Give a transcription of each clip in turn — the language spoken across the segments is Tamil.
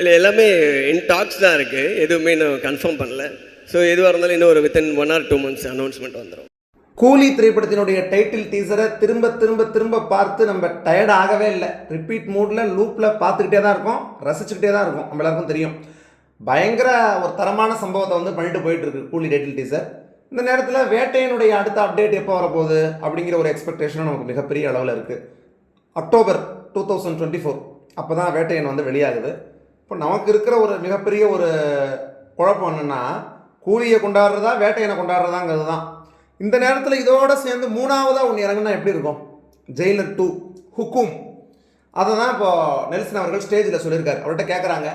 இல்லை எல்லாமே இன் டாக்ஸ் தான் இருக்குது எதுவுமே இன்னும் கன்ஃபார்ம் பண்ணல. ஸோ எதுவாக இருந்தாலும் இன்னும் ஒரு within one or two months announcement வந்துடும் கூலி திரைப்படத்தினுடைய டைட்டில் டீசரை திரும்ப திரும்ப திரும்ப பார்த்து நம்ம டயர்ட் ஆகவே இல்லை. ரிப்பீட் மூடில் லூப்பில் பார்த்துக்கிட்டே தான் இருக்கோம். ரசிச்சுக்கிட்டே தான் இருக்கும். நம்ம எல்லாருக்கும் தெரியும். பயங்கர ஒரு தரமான சம்பவத்தை வந்து பண்ணிட்டு போயிட்டு இருக்கு கூலி டைட்டில் டீசர் இந்த நேரத்தில் வேட்டையனுடைய அடுத்த அப்டேட் எப்போ வரப்போகுது அப்படிங்கிற ஒரு எக்ஸ்பெக்டேஷனும் நமக்கு மிகப்பெரிய அளவில் இருக்குது October two thousand twenty four அப்போ தான் வேட்டையன் வந்து வெளியாகுது. இப்போ நமக்கு இருக்கிற ஒரு மிகப்பெரிய ஒரு குழப்பம் என்னென்னா கூலியை கொண்டாடுறதா வேட்டையனை கொண்டாடுறதாங்கிறது தான் இந்த நேரத்தில் இதோட சேர்ந்து மூணாவதாக ஒன்று இறங்குனா எப்படி இருக்கும்? ஜெயிலர் டூ ஹுக்கும். அதை தான் இப்போ நெல்சன் அவர்கள் ஸ்டேஜில் சொல்லியிருக்காரு. அவர்கிட்ட கேட்குறாங்க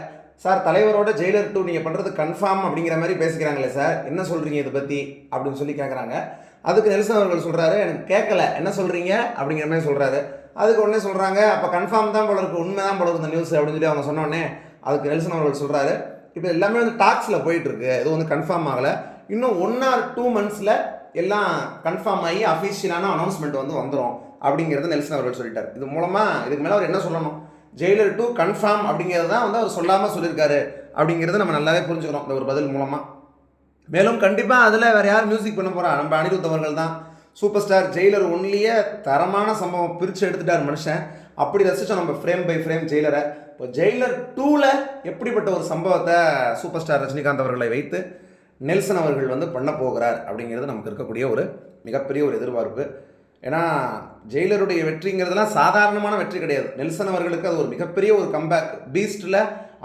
சார் தலைவரோட ஜெயிலர் டூ நீங்கள் பண்ணுறது கன்ஃபார்ம் அப்படிங்கிற மாதிரி பேசிக்கிறாங்களே சார். என்ன சொல்கிறீங்க இதை பற்றி அப்படின்னு சொல்லி கேட்குறாங்க அதுக்கு நெல்சன் அவர்கள் சொல்கிறாரு எனக்கு கேட்கல என்ன சொல்கிறீங்க அப்படிங்கிற மாதிரி சொல்கிறாரு அதுக்கு உடனே சொல்கிறாங்க அப்போ கன்ஃபார்ம் தான் போல இருக்கு. உண்மை தான் போல இருக்கு இந்த நியூஸ் அப்படின்னு சொல்லி அவங்க சொன்னோடனே அதுக்கு நெல்சன் அவர்கள் சொல்கிறாரு இப்போ எல்லாமே வந்து டாக்ஸில் போயிட்டுருக்கு. எதுவும் வந்து கன்ஃபார்ம் ஆகலை. இன்னும் ஒன் ஆர் டூ மந்த்ஸில் எல்லாம் கன்ஃபார்ம் ஆகி அஃபிஷியலான அனௌன்ஸ்மெண்ட் வந்து வந்துடும் அப்படிங்கிறது நெல்சன் அவர்கள் சொல்லிட்டார். இது மூலமாக இதுக்கு மேலே அவர் என்ன சொல்லணும்? ஜெயிலர் டூ கன்ஃபார்ம் அப்படிங்கிறது தான் வந்து அவர் சொல்லாமல் சொல்லியிருக்காரு அப்படிங்கிறத நம்ம நல்லாவே புரிஞ்சுக்கிறோம். இந்த ஒரு பதில் மூலமாக மேலும் கண்டிப்பாக அதில் வேறு யார் மியூசிக் பண்ண போகிறா நம்ம அனிருத் அவர்கள் தான். சூப்பர் ஸ்டார் ஜெயிலர் ஒன்லியே தரமான சம்பவம் பிரித்து எடுத்துட்டார் மனுஷன். அப்படி ரசித்தோம் நம்ம ஃப்ரேம் பை ஃப்ரேம் ஜெயிலரை இப்போ ஜெயிலர் டூவில் எப்படிப்பட்ட ஒரு சம்பவத்தை சூப்பர் ஸ்டார் ரஜினிகாந்த் அவர்களை வைத்து நெல்சன் அவர்கள் வந்து பண்ண போகிறார் அப்படிங்கிறது நமக்கு இருக்கக்கூடிய ஒரு மிகப்பெரிய ஒரு எதிர்பார்ப்பு. ஏன்னா ஜெயிலருடைய வெற்றிங்கிறதுலாம் சாதாரணமான வெற்றி கிடையாது. நெல்சன் அவர்களுக்கு அது ஒரு மிகப்பெரிய ஒரு கம்பேக் பீஸ்டில்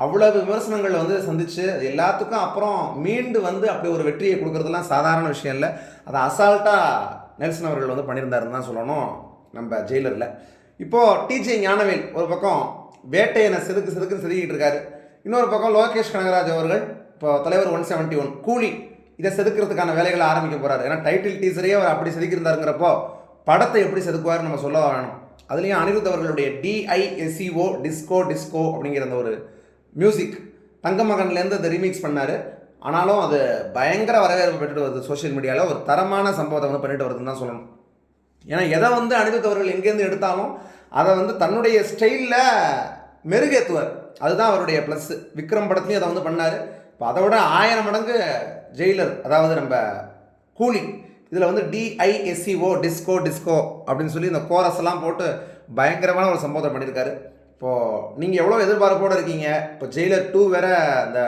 அவ்வளவு விமர்சனங்களை வந்து சந்திச்சு எல்லாத்துக்கும் அப்புறம் மீண்டு வந்து அப்படி ஒரு வெற்றியை கொடுக்கறதுலாம் சாதாரண விஷயம் இல்லை. அதை அசால்ட்டாக நெல்சன் அவர்கள் வந்து பண்ணியிருந்தாருன்னு தான் சொல்லணும் நம்ம ஜெயிலரில். இப்போது டிஜே ஞானவேல் ஒரு பக்கம் வேட்டையனை செதுக்கு செதுக்குன்னு செதுக்கிட்டு இருக்காரு. இன்னொரு பக்கம் லோகேஷ் கனகராஜ் அவர்கள் இப்போ தலைவர் ஒன் செவன்ட்டி ஒன் கூலி இதை செதுக்கிறதுக்கான வேலைகளை ஆரம்பிக்க போகிறாரு ஏன்னா டைட்டில் டீசரே அவர் அப்படி செதுக்கியிருந்தாருங்கிறப்போ படத்தை எப்படி செதுக்குவார் நம்ம சொல்ல வேணும். அதுலேயும் அனிருத் அவர்களுடைய டிஐஎஸ்சிஓ டிஸ்கோ டிஸ்கோ அப்படிங்கிற அந்த ஒரு மியூசிக் தங்கமகன்லேருந்து அதை ரீமிக்ஸ் பண்ணார். ஆனாலும் அது பயங்கர வரவேற்பு பெற்றுட்டு வருது சோஷியல் மீடியாவில் ஒரு தரமான சம்பவத்தை வந்து பண்ணிட்டு வருதுன்னு தான் சொல்லணும். ஏன்னா எதை வந்து அனிருத் அவர்கள் எங்கேருந்து எடுத்தாலும் அதை வந்து தன்னுடைய ஸ்டைலில் மெருகேற்றுவார் அதுதான் அவருடைய ப்ளஸ் விக்ரம் படத்துலையும் அதை வந்து பண்ணார். இப்போ அதை விட ஆயிரம் மடங்கு ஜெயிலர் அதாவது நம்ம கூலி இதில் வந்து டிஐஎஸ்சிஓ டிஸ்கோ டிஸ்கோ அப்படின்னு சொல்லி இந்த கோரஸ் எல்லாம் போட்டு பயங்கரமான ஒரு சம்பவத்தை பண்ணியிருக்காரு இப்போது நீங்கள் எவ்வளோ எதிர்பார்ப்போடு இருக்கீங்க? இப்போ ஜெயிலர் டூ வேற அந்த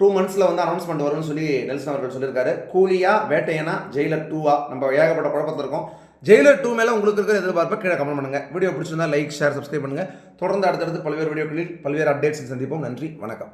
டூ மந்த்ஸில் வந்து அனௌன்ஸ்மெண்ட் வரும்னு சொல்லி நெல்சன் அவர்கள் சொல்லியிருக்காரு. கூலியா வேட்டையனா ஜெயிலர் டூவா நம்ம ஏகப்பட்ட குழப்பத்தில் இருக்கோம். ஜெயிலர் டூ மேலே உங்களுக்கு இருக்கிற எதிர்பார்ப்பை கீழே கமெண்ட் பண்ணுங்கள் வீடியோ பிடிச்சிருந்தா லைக் ஷேர் சப்ஸ்கிரைப் பண்ணுங்கள் தொடர்ந்து அடுத்தடுத்து பல்வேறு வீடியோக்களில் பல்வேறு அப்டேட்ஸ் சந்திப்போம். நன்றி வணக்கம்.